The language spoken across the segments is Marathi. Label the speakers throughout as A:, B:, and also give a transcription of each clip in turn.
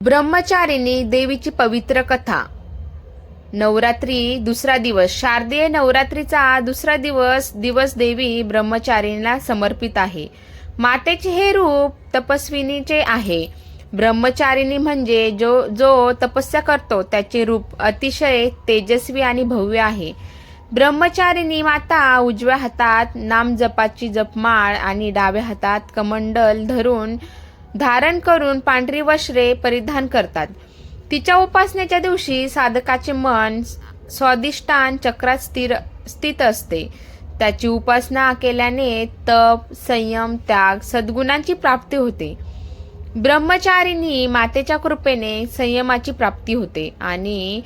A: ब्रह्मचारिणी देवीची पवित्र कथा. नवरात्री दुसरा दिवस. शारदीय नवरात्रीचा दुसरा दिवस दिवस देवी ब्रह्मचारिणीला समर्पित आहे. मातेचे हे रूप तपस्विनीचे आहे. ब्रह्मचारिणी म्हणजे जो जो तपस्या करतो त्याचे रूप अतिशय तेजस्वी आणि भव्य आहे. ब्रह्मचारिणी माता उजव्या हातात नामजपाची जपमाळ आणि डाव्या हातात कमंडल धरून धारण करून पांढरी वस्त्रे परिधान करतात. तिच्या उपासनेच्या दिवशी साधकाचे मन स्वादिष्टान चक्रात स्थिर स्थित असते. त्याची उपासना केल्याने तप संयम त्याग सद्गुणांची प्राप्ती होते. ब्रह्मचारिणी मातेच्या कृपेने संयमाची प्राप्ती होते आणि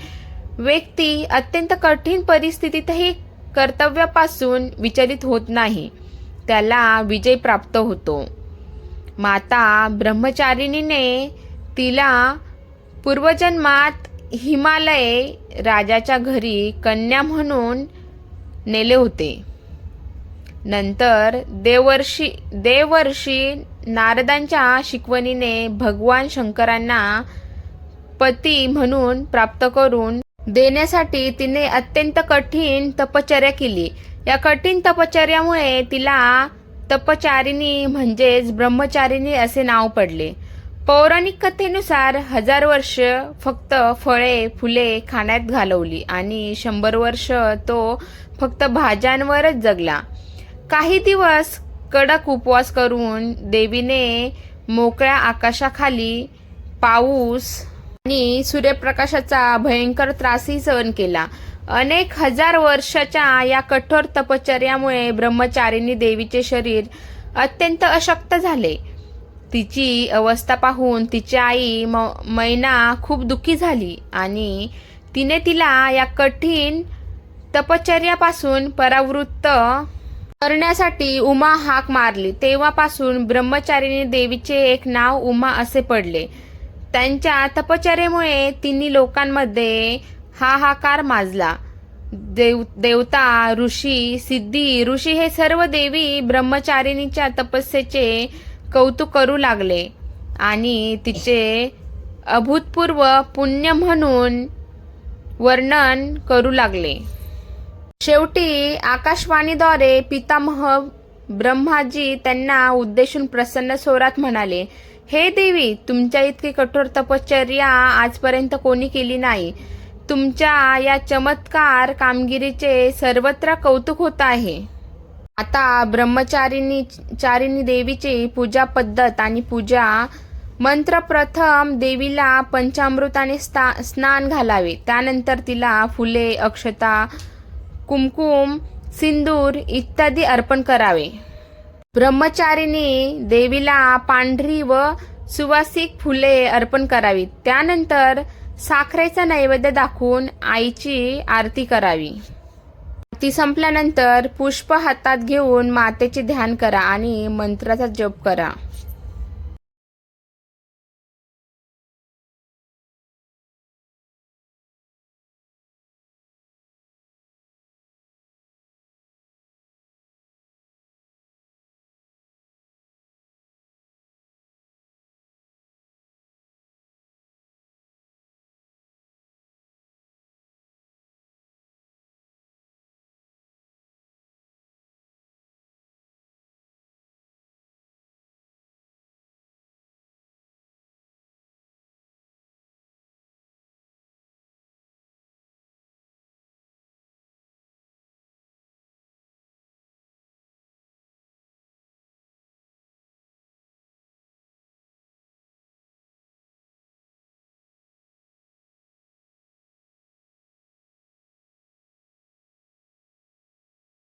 A: व्यक्ती अत्यंत कठीण परिस्थितीतही कर्तव्यापासून विचलित होत नाही. त्याला विजय प्राप्त होतो. माता ब्रह्मचारिणीने तिला पूर्वजन्मात हिमालय राजाच्या घरी कन्या म्हणून नेले होते. नंतर देवर्षी देवर्षी नारदांच्या शिकवणीने भगवान शंकरांना पती म्हणून प्राप्त करून देण्यासाठी तिने अत्यंत कठीण तपश्चर्या केली. या कठीण तपश्चर्यामुळे तिला तपचारिणी म्हणजेच ब्रह्मचारिणी असे नाव पडले. पौराणिक कथेनुसार हजार वर्ष फक्त फळे फुले खाण्यात घालवली आणि शंभर वर्ष तो फक्त भाज्यांवरच जगला. काही दिवस कडक उपवास करून देवीने मोकळ्या आकाशाखाली पाऊस आणि सूर्यप्रकाशाचा भयंकर त्रासही सहन केला. अनेक हजार वर्षाच्या या कठोर तपश्चर्यामुळे ब्रह्मचारिणी देवीचे शरीर अत्यंत अशक्त झाले. तिची अवस्था पाहून तिची आई म मैना खूप दुःखी झाली आणि तिने तिला या कठीण तपश्चर्यापासून परावृत्त करण्यासाठी उमा हाक मारली. तेव्हापासून ब्रह्मचारिणी देवीचे एक नाव उमा असे पडले. त्यांच्या तपश्चर्यामुळे तिन्ही लोकांमध्ये हाहाकार माजला. देव देवता ऋषी सिद्धी ऋषी हे सर्व देवी ब्रह्मचारिणीच्या तपस्येचे कौतुक करू लागले आणि तिचे अभूतपूर्व पुण्य म्हणून वर्णन करू लागले. शेवटी आकाशवाणीद्वारे पितामह ब्रह्माजी त्यांना उद्देशून प्रसन्न स्वरात म्हणाले हे देवी तुमच्या इतकी कठोर तपश्चर्या आजपर्यंत कोणी केली नाही. तुमच्या या चमत्कार कामगिरीचे सर्वत्र कौतुक होत आहे. आता ब्रह्मचारिणी चारिणी देवीची पूजा पद्धत आणि पूजा मंत्र प्रथम देवीला पंचामृताने स्था स्नान घालावे. त्यानंतर तिला फुले अक्षता कुमकुम सिंदूर इत्यादी अर्पण करावे. ब्रह्मचारिणी देवीला पांढरी व सुवासिक फुले अर्पण करावीत. त्यानंतर साखरेचा नैवेद्य दाखवून आईची आरती करावी. ती संपल्यानंतर पुष्प हातात घेऊन मातेचे ध्यान करा आणि मंत्राचा जप करा.